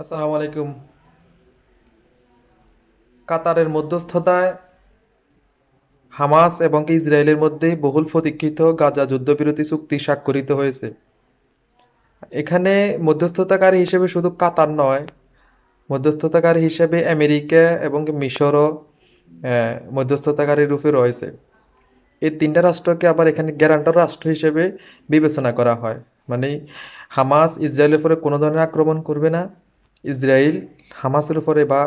আসসালামু আলাইকুম। কাতারের মধ্যস্থতায় হামাস এবং ইসরায়েলের মধ্যে বহুল প্রতীক্ষিত গাজা যুদ্ধবিরতি চুক্তি স্বাক্ষরিত হয়েছে। এখানে মধ্যস্থতাকারী হিসেবে শুধু কাতার নয়, মধ্যস্থতাকারী হিসেবে আমেরিকা এবং মিশরও মধ্যস্থতাকারী রূপে রয়েছে। এই তিনটা রাষ্ট্রকে আবার এখানে গ্যারান্টার রাষ্ট্র হিসেবে বিবেচনা করা হয়। মানে হামাস ইসরায়েলের উপরে কোনো ধরনের আক্রমণ করবে না। ইসরায়েল হামাসের উপরে বা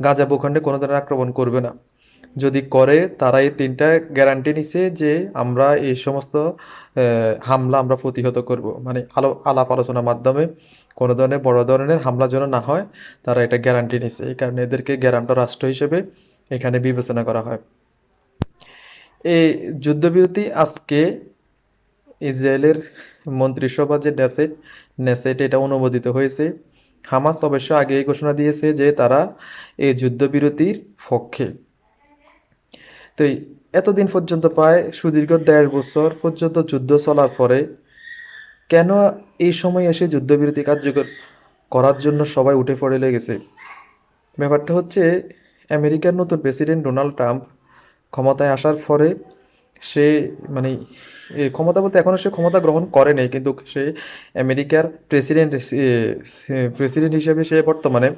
গাজা ভূখণ্ডে কোনো ধরনের আক্রমণ করবে না। যদি করে তারা এই তিনটা গ্যারান্টি নিছে যে আমরা এই সমস্ত হামলা আমরা প্রতিহত করব। মানে আলো, আলাপ আলোচনার মাধ্যমে কোনো ধরনের বড় ধরনের হামলা যেন না হয়, তারা এটা গ্যারান্টি নিছে। এই কারণে এদেরকে গ্যারান্টার রাষ্ট্র হিসেবে এখানে বিবেচনা করা হয়। এই যুদ্ধবিরতি আজকে ইসরায়েলের মন্ত্রিসভা যে নেসেট নেসেট এটা অনুমোদিত হয়েছে। হামাস অবশ্য আগেই ঘোষণা দিয়েছে যে তারা এই যুদ্ধবিরতির পক্ষে। তো এতদিন পর্যন্ত প্রায় সুদীর্ঘ দেড় বছর পর্যন্ত যুদ্ধ চলার পরে কেন এই সময় এসে যুদ্ধবিরতি কার্যকর করার জন্য সবাই উঠে পড়ে লেগেছে? ব্যাপারটা হচ্ছে, আমেরিকার নতুন প্রেসিডেন্ট ডোনাল্ড ট্রাম্প ক্ষমতায় আসার পরে সে মানে ক্ষমতা বলতে এখনও সে ক্ষমতা গ্রহণ করে নাই, কিন্তু সে আমেরিকার প্রেসিডেন্ট প্রেসিডেন্ট হিসেবে সে বর্তমানে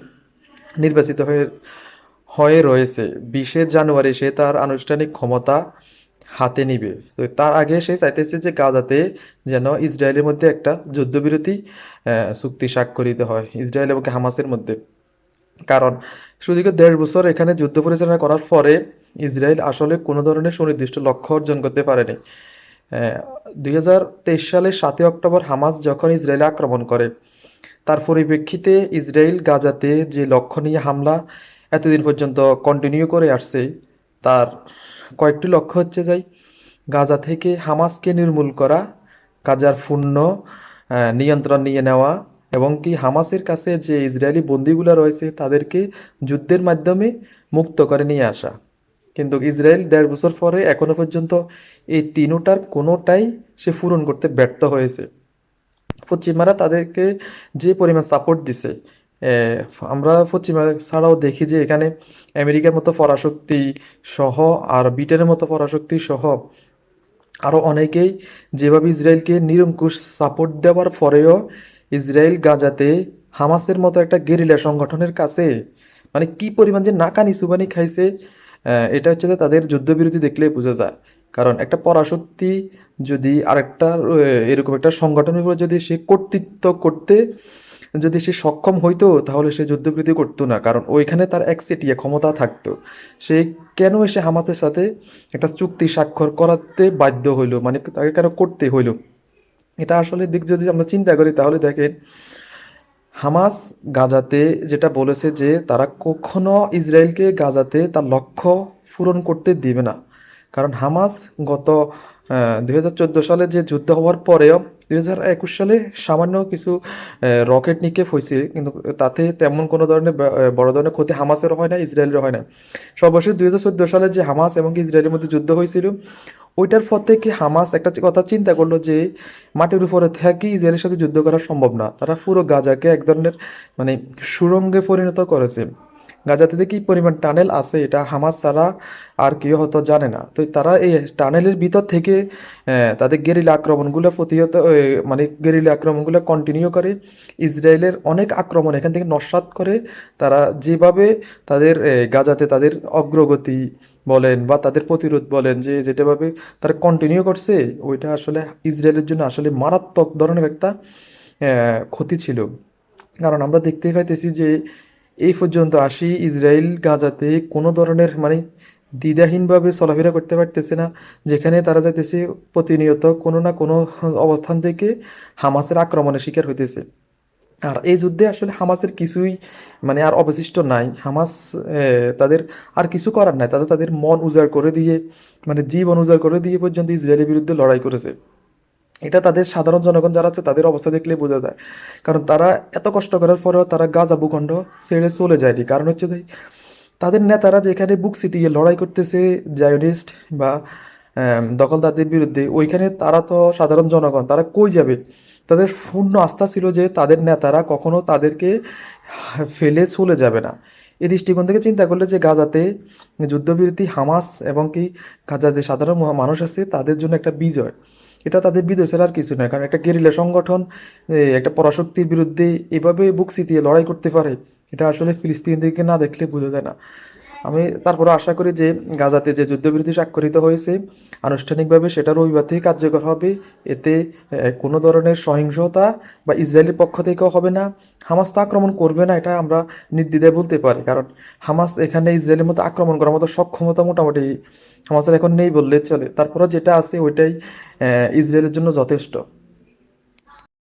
নির্বাচিত হয়ে হয়ে রয়েছে। বিশে জানুয়ারি সে তার আনুষ্ঠানিক ক্ষমতা হাতে নিবে। তো তার আগে সে চাইতেছে যে গাজাতে যেন ইসরায়েলের মধ্যে একটা যুদ্ধবিরতি চুক্তি স্বাক্ষরিত হয়, ইসরায়েল এবং হামাসের মধ্যে। কারণ সুদীর্ঘ দেড় বছর এখানে যুদ্ধ পরিচালনা করার পরে ইসরায়েল আসলে কোনো ধরনের সুনির্দিষ্ট লক্ষ্য অর্জন করতে পারেনি। দুই হাজার তেইশ সালের সাতই অক্টোবর হামাস যখন ইসরায়েলে আক্রমণ করে, তার পরিপ্রেক্ষিতে ইসরায়েল গাজাতে যে লক্ষ্য নিয়ে হামলা এতদিন পর্যন্ত কন্টিনিউ করে আসছে, তার কয়েকটি লক্ষ্য হচ্ছে যাই, গাজা থেকে হামাসকে নির্মূল করা, গাজার পূর্ণ নিয়ন্ত্রণ নিয়ে নেওয়া এবং কি হামাসের কাছে যে ইসরায়েলি বন্দিগুলো রয়েছে, তাদেরকে যুদ্ধের মাধ্যমে মুক্ত করে নিয়ে আসা। কিন্তু ইসরায়েল দেড় বছর পরে এখনও পর্যন্ত এই তিনোটার কোনোটাই সে পূরণ করতে ব্যর্থ হয়েছে। পশ্চিমারা তাদেরকে যে পরিমাণ সাপোর্ট দিছে আমরা পশ্চিমা ছাড়াও দেখি যে এখানে আমেরিকার মতো পরাশক্তি সহ আর ব্রিটেনের মতো পরাশক্তি সহ আরও অনেকেই যেভাবে ইসরায়েলকে নিরঙ্কুশ সাপোর্ট দেওয়ার পরেও ইসরায়েল গাজাতে হামাসের মতো একটা গেরিলা সংগঠনের কাছে মানে কি পরিমাণ যে নাকানি সুবানি খাইছে এটা হচ্ছে যে তাদের যুদ্ধবিরতি দেখলেই বোঝা যায়। কারণ একটা পরাশক্তি যদি আরেকটা এরকম একটা সংগঠনের উপরে যদি সে কর্তৃত্ব করতে, যদি সে সক্ষম হইতো, তাহলে সে যুদ্ধবিরতি করতো না। কারণ ওইখানে তার একচেটিয়া ক্ষমতা থাকতো। সে কেন এসে হামাসের সাথে একটা চুক্তি স্বাক্ষর করাতে বাধ্য হইল? মানে তাকে কেন করতে হইল? এটা আসলে দিক যদি আমরা চিন্তা করি, তাহলে দেখেন, হামাস গাজাতে যেটা বলেছে যে তারা কখনো ইসরায়েলকে গাজাতে তার লক্ষ্য পূরণ করতে দিবে না। কারণ হামাস গত দুই হাজার চোদ্দ সালে যে যুদ্ধ হওয়ার পরেও দুই হাজার একুশ সালে সামান্য কিছু রকেট নিক্ষেপ হয়েছে। কিন্তু তাতে তেমন কোনো ধরনের বড় ধরনের ক্ষতি হামাসেরও হয় না ইসরায়েলের হয় না সর্বশেষ দুই হাজার চোদ্দ সালে যে হামাস এবং ইসরায়েলের মধ্যে যুদ্ধ হয়েছিল, ওইটার পর থেকে হামাস একটা কথা চিন্তা করল যে মাটির উপরে থেকে ইসরায়েলের সাথে যুদ্ধ করা সম্ভব না। তারা পুরো গাজাকে এক ধরনের মানে সুরঙ্গে পরিণত করেছে। গাজাতে কি পরিমাণ টানেল আছে এটা হামাস ছাড়া আর কেউ হয়তো জানে না। তো তারা এই টানেলের ভিতর থেকে তাদের গেরিলা আক্রমণগুলো প্রতিহত মানে গেরিলা আক্রমণগুলো কন্টিনিউ করে। ইসরায়েলের অনেক আক্রমণ এখান থেকে নস্বাত করে। তারা যেভাবে তাদের গাজাতে তাদের অগ্রগতি বলেন বা তাদের প্রতিরোধ বলেন যে যেটাভাবে তারা কন্টিনিউ করছে, ওইটা আসলে ইসরায়েলের জন্য আসলে মারাত্মক ধরনের একটা ক্ষতি ছিল। কারণ আমরা দেখতে পাইতেছি যে এই পর্যন্ত আসি। ইসরায়েল গাজাতে কোনো ধরনের মানে দ্বিধাহীনভাবে চলাফেরা করতে পারতেছে না, যেখানে তারা যাইতেছে প্রতিনিয়ত কোনো না কোনো অবস্থান থেকে হামাসের আক্রমণের শিকার হইতেছে। আর এই যুদ্ধে আসলে হামাসের কিছুই মানে আর অবশিষ্ট নাই। হামাস তাদের আর কিছু করার নাই। তাদের তাদের মন উজাড় করে দিয়ে মানে জীবন উজাড় করে দিয়ে পর্যন্ত ইসরায়েলের বিরুদ্ধে লড়াই করেছে। এটা তাদের সাধারণ জনগণ যারা আছে, তাদের অবস্থা দেখলে বোঝা যায়। কারণ তারা এত কষ্ট করার পরেও তারা গাজা ভূখণ্ড ছেড়ে চলে যায়নি। কারণ হচ্ছে যে, তাদের নেতারা যেখানে বুক সিটিয়ে লড়াই করতেছে, জায়নিস্ট বা দখলদারদের বিরুদ্ধে, ওইখানে তারা তো সাধারণ জনগণ, তারা কই যাবে? তাদের পূর্ণ আস্থা ছিল যে তাদের নেতারা কখনো তাদেরকে ফেলে চলে যাবে না। এই দৃষ্টিকোণ থেকে চিন্তা করলে যে গাজাতে যুদ্ধবিরতি, হামাস এবং কি গাজা যে সাধারণ মানুষ আছে, তাদের জন্য একটা বিজয়। এটা তাদের বিদেশ আর কিছু নয়। কারণ একটা গেরিলা সংগঠন একটা পরাশক্তির বিরুদ্ধে এভাবে বুক সিতিয়ে লড়াই করতে পারে, এটা আসলে ফিলিস্তিনদেরকে না দেখলে বোঝা যায় না। আমি তারপরে আশা করি যে গাজাতে যে যুদ্ধবিরতি স্বাক্ষরিত হয়েছে, আনুষ্ঠানিকভাবে সেটা রবিবার থেকে কার্যকর হবে। এতে কোনো ধরনের সহিংসতা বা ইসরায়েলের পক্ষ থেকেও হবে না। হামাস তো আক্রমণ করবে না, এটা আমরা নির্দ্বিধায় বলতে পারি। কারণ হামাস এখানে ইসরায়েলের মতো আক্রমণ করার মতো সক্ষমতা মোটামুটি হামাসের এখন নেই বললে চলে। তারপরে যেটা আছে ওইটাই ইসরায়েলের জন্য যথেষ্ট।